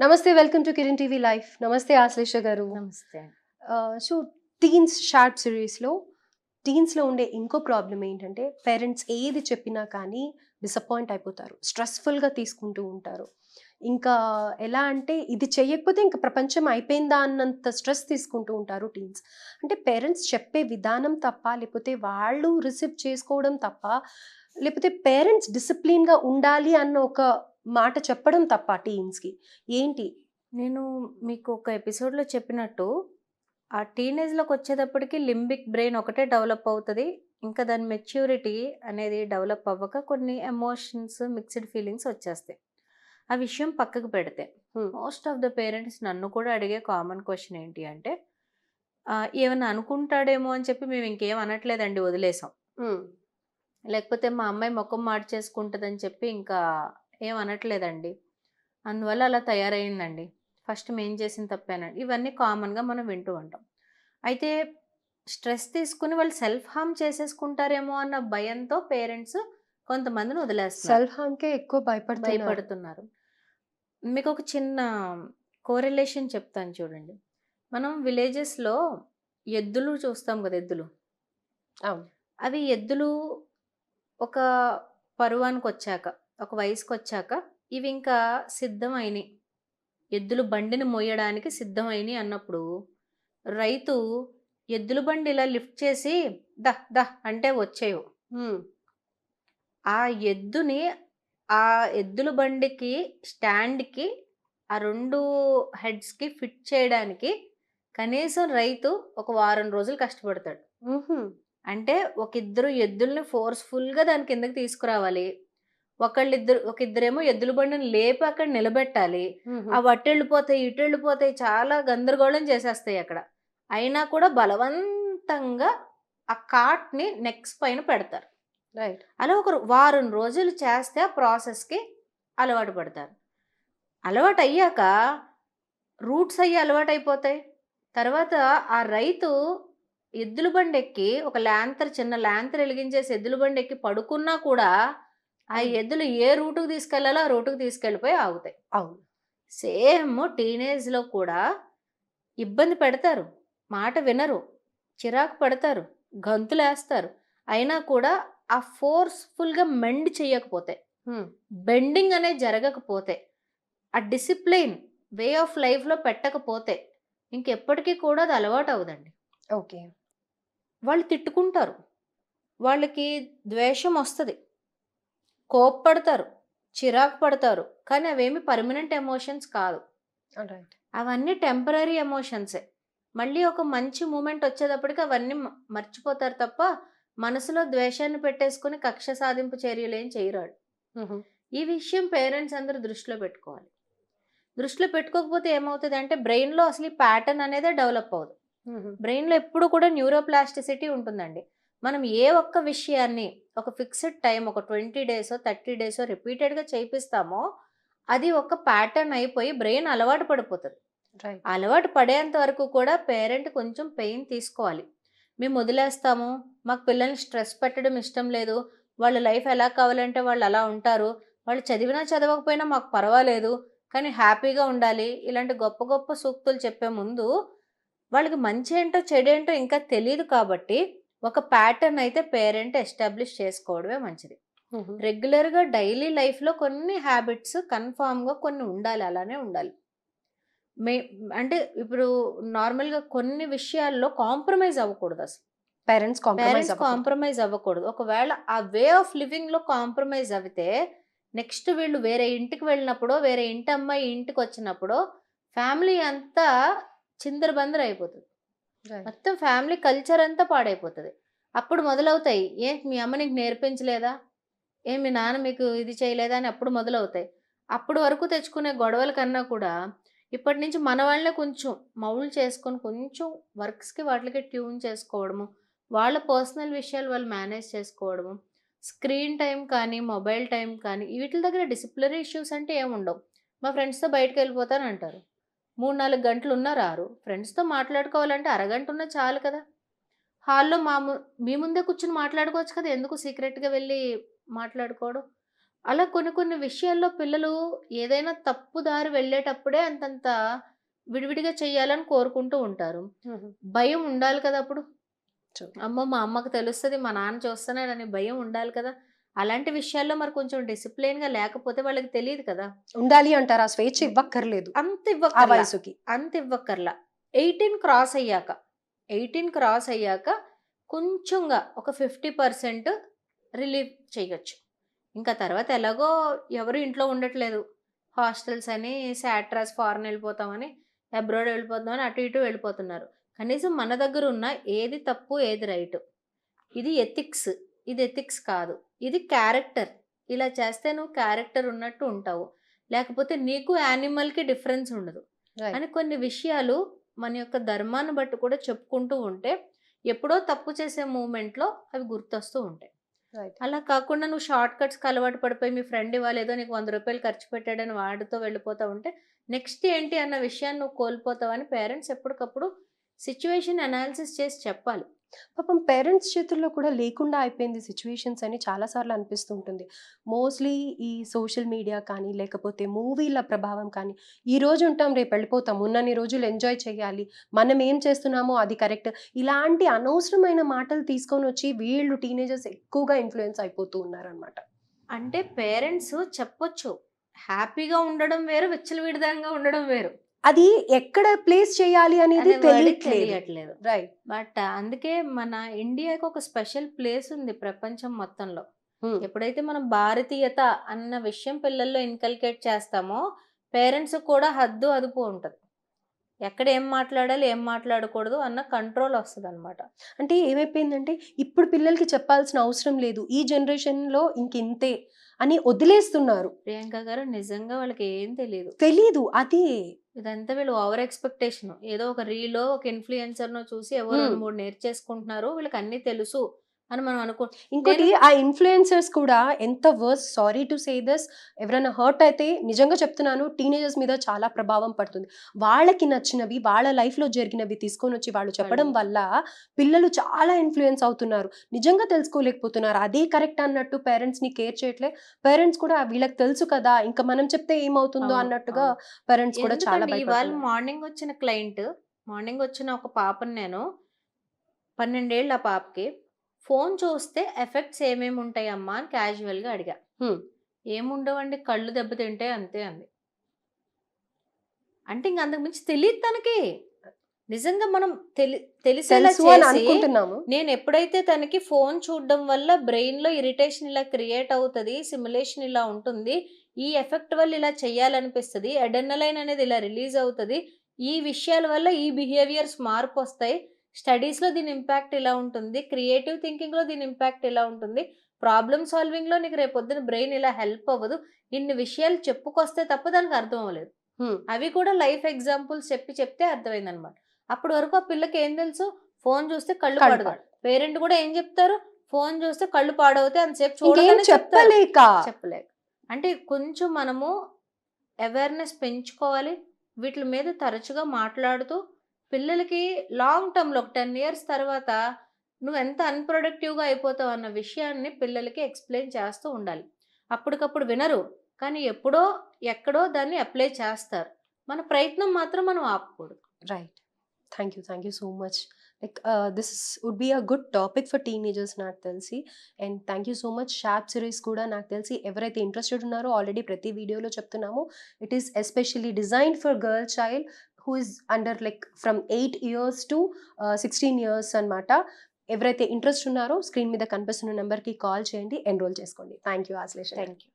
నమస్తే welcome to Kiran TV life. నమస్తే ఆశ్లేష గారు. నమస్తే. సో టీన్స్ షార్ట్ సిరీస్లో టీన్స్లో ఉండే ఇంకో ప్రాబ్లం ఏంటంటే పేరెంట్స్ ఏది చెప్పినా కానీ డిసప్పాయింట్ అయిపోతారు. స్ట్రెస్ఫుల్గా తీసుకుంటూ ఉంటారు. ఇంకా ఎలా అంటే ఇది చెయ్యకపోతే ఇంకా ప్రపంచం అయిపోయిందా అన్నంత స్ట్రెస్ తీసుకుంటూ ఉంటారు టీన్స్ అంటే పేరెంట్స్ చెప్పే విధానం తప్ప లేకపోతే వాళ్ళు రిసీవ్ చేసుకోవడం తప్ప లేకపోతే పేరెంట్స్ డిసిప్లిన్గా ఉండాలి అన్న ఒక మాట చెప్పడం తప్ప టీన్స్కి ఏంటి? నేను మీకు ఒక ఎపిసోడ్లో చెప్పినట్టు ఆ టీనేజ్లోకి వచ్చేటప్పటికి లింబిక్ బ్రెయిన్ ఒకటే డెవలప్ అవుతుంది. ఇంకా దాని మెచ్యూరిటీ అనేది డెవలప్ అవ్వక కొన్ని ఎమోషన్స్ మిక్స్డ్ ఫీలింగ్స్ వచ్చేస్తాయి. ఆ విషయం పక్కకు పెడితే. మోస్ట్ ఆఫ్ ద పేరెంట్స్ నన్ను కూడా అడిగే కామన్ క్వశ్చన్ ఏంటి అంటే "ఆ, ఏమన్నా అనుకుంటాడేమో అని చెప్పి మేము ఇంకేం అనట్లేదండి వదిలేసాం. లేకపోతే మా అమ్మాయి ముఖం మార్చేసుకుంటుందని చెప్పి ఇంకా ఏం అనట్లేదండి అందువల్ల అలా తయారైందండి. ఫస్ట్ మేం చేసిన తప్పేనండి. ఇవన్నీ కామన్గా మనం వింటూ ఉంటాం. అయితే స్ట్రెస్ తీసుకుని వాళ్ళు సెల్ఫ్ హార్మ్ చేసేసుకుంటారేమో అన్న భయంతో పేరెంట్స్ కొంతమందిని వదిలేస్తారు సెల్ఫ్ హార్మ్కే ఎక్కువ భయపడుతున్నారు. భయపడుతున్నారు. మీకు ఒక చిన్న కోరిలేషన్ చెప్తాను చూడండి. మనం విలేజెస్లో ఎద్దులు చూస్తాం కదా ఎద్దులు. అవి ఎద్దులు ఒక పరువానికి వచ్చాక ఒక వయసుకి వచ్చాక ఇవి ఇంకా సిద్ధమైనవి ఎద్దులు బండిని మోయడానికి సిద్ధమైనవి అన్నప్పుడు రైతు ఎద్దుల బండి ఇలా లిఫ్ట్ చేసి ద ద అంటే వచ్చేవు. ఆ ఎద్దుని ఆ ఎద్దుల బండికి స్టాండ్కి ఆ రెండు హెడ్స్కి ఫిట్ చేయడానికి కనీసం రైతు ఒక వారం రోజులు కష్టపడతాడు. అంటే ఒక ఇద్దరు ఎద్దుల్ని ఫోర్స్ఫుల్గా దాని కిందకి తీసుకురావాలి ఒకళ్ళిద్దరు ఒక ఇద్దరేమో ఎద్దుల బండిని లేపి అక్కడ నిలబెట్టాలి. ఆ అటు వెళ్ళిపోతాయి ఇటు వెళ్ళిపోతాయి చాలా గందరగోళం చేసేస్తాయి అక్కడ. అయినా కూడా బలవంతంగా ఆ కాట్ని నెక్స్ పైన పెడతారు. రైట్. అలా ఒక వారం రోజులు చేస్తే ఆ ప్రాసెస్కి అలవాటు పడతారు. అలవాటు అయ్యాక రూట్స్ అయ్యి అలవాటు అయిపోతాయి. తర్వాత ఆ రైతు ఎద్దుల బండి ఎక్కి ఒక ల్యాంతర్ చిన్న ల్యాంతర్ వెలిగించేసి ఎద్దుల బండి ఎక్కి పడుకున్నా కూడా ఆ. ఎద్దులు ఏ రూటుకు తీసుకెళ్ళాలో ఆ రూటుకు తీసుకెళ్ళిపోయి ఆగుతాయి. అవును. సేమ్ టీనేజ్లో కూడా ఇబ్బంది పెడతారు. మాట వినరు. చిరాకు పడతారు. గంతులేస్తారు. అయినా కూడా ఆ ఫోర్స్ఫుల్గా మెండ్ చేయకపోతే. బెండింగ్ అనేది జరగకపోతే ఆ డిసిప్లిన్ వే ఆఫ్ లైఫ్లో పెట్టకపోతే ఇంకెప్పటికీ కూడా అది అలవాటు అవ్వదండి. ఓకే. వాళ్ళు తిట్టుకుంటారు. వాళ్ళకి ద్వేషం వస్తుంది. కోప్పడతారు చిరాకు పడతారు కానీ అవేమి పర్మనెంట్ ఎమోషన్స్ కాదు. అవన్నీ టెంపరీ ఎమోషన్సే మళ్ళీ ఒక మంచి మూమెంట్ వచ్చేటప్పటికి అవన్నీ మర్చిపోతారు తప్ప మనసులో ద్వేషాన్ని పెట్టేసుకుని కక్ష సాధింపు చర్యలు ఏం చేయరాడు ఈ విషయం పేరెంట్స్ అందరూ దృష్టిలో పెట్టుకోవాలి. దృష్టిలో పెట్టుకోకపోతే ఏమవుతుంది అంటే బ్రెయిన్లో అసలు ఈ ప్యాటర్న్ అనేదే డెవలప్ అవ్వదు. బ్రెయిన్లో ఎప్పుడు కూడా న్యూరోప్లాస్టిసిటీ ఉంటుందండి. మనం ఏ ఒక్క విషయాన్ని ఒక ఫిక్స్డ్ టైం ఒక ట్వంటీ డేసో థర్టీ డేసో రిపీటెడ్గా చేయిస్తామో అది ఒక ప్యాటర్న్ అయిపోయి బ్రెయిన్ అలవాటు పడిపోతుంది. అలవాటు పడేంత వరకు కూడా పేరెంట్ కొంచెం పెయిన్ తీసుకోవాలి. మేము వదిలేస్తాము మాకు పిల్లల్ని స్ట్రెస్ పెట్టడం ఇష్టం లేదు వాళ్ళ లైఫ్ ఎలా కావాలంటే వాళ్ళు అలా ఉంటారు వాళ్ళు చదివినా చదవకపోయినా మాకు పర్వాలేదు కానీ హ్యాపీగా ఉండాలి ఇలాంటి గొప్ప గొప్ప సూక్తులు చెప్పే ముందు వాళ్ళకి మంచి ఏంటో చెడేంటో ఇంకా తెలియదు కాబట్టి ఒక ప్యాటర్న్ అయితే పేరెంట్ ఎస్టాబ్లిష్ చేసుకోవడమే మంచిది. రెగ్యులర్గా డైలీ లైఫ్లో కొన్ని హ్యాబిట్స్ కన్ఫామ్గా కొన్ని ఉండాలి అలానే ఉండాలి. మే అంటే ఇప్పుడు నార్మల్గా కొన్ని విషయాల్లో కాంప్రమైజ్ అవ్వకూడదు అసలు. పేరెంట్స్ కాంప్రమైజ్ పేరెంట్స్ కాంప్రమైజ్ అవ్వకూడదు. ఒకవేళ ఆ వే ఆఫ్ లివింగ్లో కాంప్రమైజ్ అవితే నెక్స్ట్ వీళ్ళు వేరే ఇంటికి వెళ్ళినప్పుడు వేరే ఇంటి అమ్మాయి ఇంటికి వచ్చినప్పుడు ఫ్యామిలీ అంతా చిందరబందర అయిపోతుంది మొత్తం ఫ్యామిలీ కల్చర్ అంతా పాడైపోతుంది. అప్పుడు మొదలవుతాయి. ఏం మీ అమ్మ నీకు నేర్పించలేదా? ఏం మీ నాన్న మీకు ఇది చేయలేదా అని అప్పుడు మొదలవుతాయి. అప్పుడు వరకు తెచ్చుకునే గొడవల కన్నా కూడా ఇప్పటి నుంచి మన వాళ్ళే కొంచెం మౌళ్ళు చేసుకొని కొంచెం వర్క్స్కి వాటికి ట్యూన్ చేసుకోవడము వాళ్ళ పర్సనల్ విషయాలు వాళ్ళు మేనేజ్ చేసుకోవడము స్క్రీన్ టైం కానీ మొబైల్ టైం కానీ వీటి దగ్గర డిసిప్లినరీ ఇష్యూస్ అంటే ఏముండవు. మా ఫ్రెండ్స్తో బయటకు వెళ్ళిపోతాను అంటారు మూడు నాలుగు గంటలు ఉన్నా రారు. ఫ్రెండ్స్తో మాట్లాడుకోవాలంటే అరగంట ఉన్నా చాలు కదా. హాల్లో మా ము- ముందే కూర్చుని మాట్లాడుకోవచ్చు కదా. ఎందుకు సీక్రెట్గా వెళ్ళి మాట్లాడుకోవడం? అలా కొన్ని కొన్ని విషయాల్లో పిల్లలు ఏదైనా తప్పు దారి వెళ్ళేటప్పుడే అంతంత విడివిడిగా చేయాలని కోరుకుంటూ ఉంటారు. భయం ఉండాలి కదా అప్పుడు. అమ్మో మా అమ్మకు తెలుస్తుంది మా నాన్న చూస్తున్నాడని భయం ఉండాలి కదా. అలాంటి విషయాల్లో మరి కొంచెం discipline గా లేకపోతే వాళ్ళకి తెలియదు కదా. ఉండాలి అంటారు. ఆ స్వేచ్ఛ ఇవ్వక్కర్లేదు. అంత ఆ ఇవ్వక్కర్లా. వయసుకి. అంత ఇవ్వక్కర్లా. ఎయిటీన్ క్రాస్ అయ్యాక ఎయిటీన్ క్రాస్ అయ్యాక కొంచెంగా ఒక ఫిఫ్టీ పర్సెంట్ రిలీవ్ చేయొచ్చు. ఇంకా తర్వాత ఎలాగో ఎవరు ఇంట్లో ఉండట్లేదు. హాస్టల్స్ అని శాట్రాస్ ఫారెన్ వెళ్ళిపోతామని అబ్రాడ్ వెళ్ళిపోతామని అటు ఇటు వెళ్ళిపోతున్నారు. కనీసం మన దగ్గర ఉన్న ఏది తప్పు ఏది రైట్ ఇది ఎథిక్స్ ఇది ఎథిక్స్ కాదు. ఇది క్యారెక్టర్. ఇలా చేస్తే నువ్వు క్యారెక్టర్ ఉన్నట్టు ఉంటావు. లేకపోతే నీకు యానిమల్కి డిఫరెన్స్ ఉండదు. అని కొన్ని విషయాలు మన యొక్క ధర్మాన్ని బట్టి కూడా చెప్పుకుంటూ ఉంటే ఎప్పుడో తప్పు చేసే మూమెంట్లో అవి గుర్తొస్తూ ఉంటాయి. అలా కాకుండా నువ్వు షార్ట్ కట్స్కి అలవాటు పడిపోయి మీ ఫ్రెండ్ ఇవ్వలేదో నీకు వంద రూపాయలు ఖర్చు పెట్టాడని వాడితో వెళ్ళిపోతా ఉంటే నెక్స్ట్ ఏంటి అన్న విషయాన్ని నువ్వు కోల్పోతావని పేరెంట్స్ ఎప్పటికప్పుడు సిచ్యువేషన్ అనాలిసిస్ చేసి చెప్పాలి. పాపం పేరెంట్స్ చేతుల్లో కూడా లేకుండా అయిపోయింది సిచ్యువేషన్స్ అని చాలాసార్లు అనిపిస్తుంటుంది. మోస్ట్లీ ఈ సోషల్ మీడియా కానీ లేకపోతే మూవీల ప్రభావం కానీ ఈ రోజు ఉంటాం రేపు వెళ్ళిపోతాం ఉన్నన్ని రోజులు ఎంజాయ్ చేయాలి మనం ఏం చేస్తున్నామో అది కరెక్ట్. ఇలాంటి అనవసరమైన మాటలు తీసుకొని వచ్చి వీళ్ళు టీనేజర్స్ ఎక్కువగా ఇన్ఫ్లుయెన్స్ అయిపోతూ ఉన్నారనమాట అంటే పేరెంట్స్ చెప్పొచ్చు. హ్యాపీగా ఉండడం వేరు విచ్చలవిడిదంగా ఉండడం వేరు. అది ఎక్కడ ప్లేస్ చేయాలి అనేది తెలియట్లేదు. తెలియట్లేదు. రైట్ బట్ అందుకే మన ఇండియాకి ఒక స్పెషల్ ప్లేస్ ఉంది ప్రపంచం మొత్తంలో. ఎప్పుడైతే మనం భారతీయత అన్న విషయం పిల్లల్లో ఇన్కల్కేట్ చేస్తామో పేరెంట్స్ కూడా హద్దు అదుపు ఉంటుంది. ఎక్కడ ఏం మాట్లాడాలి ఏం మాట్లాడకూడదు అన్న కంట్రోల్ వస్తుంది అనమాట అంటే ఏమైపోయిందంటే ఇప్పుడు పిల్లలకి చెప్పాల్సిన అవసరం లేదు. ఈ జనరేషన్లో ఇంకింతే అని వదిలేస్తున్నారు. ప్రియాంక గారు నిజంగా వాళ్ళకి ఏం తెలియదు తెలీదు. అదే ఇదంతా వీళ్ళు ఓవర్ ఎక్స్పెక్టేషన్. ఏదో ఒక రీలో ఒక ఇన్ఫ్లుయెన్సర్ను చూసి ఎవరు మూడు నేర్చేసుకుంటున్నారు వీళ్ళకి అన్ని తెలుసు. అని మనం అనుకో ఇంకోటి ఆ ఇన్ఫ్లుయెన్సర్స్ కూడా ఎంత worse sorry to say this ఎవరైనా హర్ట్ అయితే నిజంగా చెప్తున్నాను టీనేజర్స్ మీద చాలా ప్రభావం పడుతుంది. వాళ్ళకి నచ్చినవి వాళ్ళ life లో జరిగినవి తీసుకొని వచ్చి వాళ్ళు చెప్పడం వల్ల పిల్లలు చాలా ఇన్ఫ్లుయెన్స్ అవుతున్నారు. నిజంగా తెలుసుకోలేకపోతున్నారు. అదే కరెక్ట్ అన్నట్టు పేరెంట్స్ని కేర్ చేయట్లే. పేరెంట్స్ కూడా వీళ్ళకి తెలుసు కదా ఇంకా మనం చెప్తే ఏమవుతుందో అన్నట్టుగా. పేరెంట్స్ కూడా చాలా ఇవాళ మార్నింగ్ వచ్చిన క్లయింట్ మార్నింగ్ వచ్చిన ఒక పాపని నేను పన్నెండేళ్ళ ఆ పాపకి ఫోన్ చూస్తే ఎఫెక్ట్స్ ఏమేమి ఉంటాయి అమ్మా అని క్యాజువల్గా అడిగా. ఏముండవండి? కళ్ళు దెబ్బతింటే అంతే అంది. అంటే ఇంక అంతకు మించి తెలియదు తనకి. నిజంగా మనం తెలి తెలిసేలా అనుకుంటున్నాము. నేను ఎప్పుడైతే తనకి ఫోన్ చూడడం వల్ల బ్రెయిన్లో ఇరిటేషన్ ఇలా క్రియేట్ అవుతుంది సిమ్యులేషన్ ఇలా ఉంటుంది ఈ ఎఫెక్ట్ వల్ల ఇలా చేయాలనిపిస్తుంది అడెనలైన్ అనేది ఇలా రిలీజ్ అవుతుంది ఈ విషయాల వల్ల ఈ బిహేవియర్స్ మార్పు వస్తాయి స్టడీస్లో దీని ఇంపాక్ట్ ఇలా ఉంటుంది? క్రియేటివ్ థింకింగ్లో దీని ఇంపాక్ట్ ఇలా ఉంటుంది? ప్రాబ్లమ్ సాల్వింగ్లో నీకు రేపొద్దున బ్రెయిన్ ఇలా హెల్ప్ అవ్వదు. ఇన్ని విషయాలు చెప్పుకొస్తే తప్ప దానికి అర్థం అవ్వలేదు. అవి కూడా లైఫ్ ఎగ్జాంపుల్స్ చెప్పి చెప్తే అర్థమైంది అనమాట అప్పటి వరకు ఆ పిల్లకి ఏం తెలుసు? ఫోన్ చూస్తే కళ్ళు పడదు. పేరెంట్ కూడా ఏం చెప్తారు? ఫోన్ చూస్తే కళ్ళు పాడవుతాయి. అంతసేపు ఇంకేం చూడగానే చెప్తారు. చెప్పలేక. చెప్పలేక. అంటే కొంచెం మనము అవేర్నెస్ పెంచుకోవాలి. వీటి మీద తరచుగా మాట్లాడుతూ పిల్లలకి లాంగ్ టర్మ్లో ఒక టెన్ ఇయర్స్ తర్వాత నువ్వు ఎంత అన్ప్రొడక్టివ్గా అయిపోతావు అన్న విషయాన్ని పిల్లలకి ఎక్స్ప్లెయిన్ చేస్తూ ఉండాలి. అప్పటికప్పుడు వినరు. కానీ ఎప్పుడో ఎక్కడో దాన్ని అప్లై చేస్తారు. మన ప్రయత్నం మాత్రం మనం ఆపకూడదు. Right. Thank you. Thank you so much. Like this would be a good topic for teenagers నాకు తెలిసి. And thank you so much. Sharp series కూడా నాకు తెలిసి ఎవరైతే ఇంట్రెస్టెడ్ ఉన్నారో ఆల్రెడీ ప్రతి వీడియోలో చెప్తున్నాము. It is especially design for girl child. Who is under like from eight years to sixteen years అనమాట ఎవరైతే ఇంట్రెస్ట్ ఉన్నారో స్క్రీన్ మీద కనిపిస్తున్న నెంబర్కి కాల్ చేయండి ఎన్రోల్ చేసుకోండి. Thank you Ashlesha thank you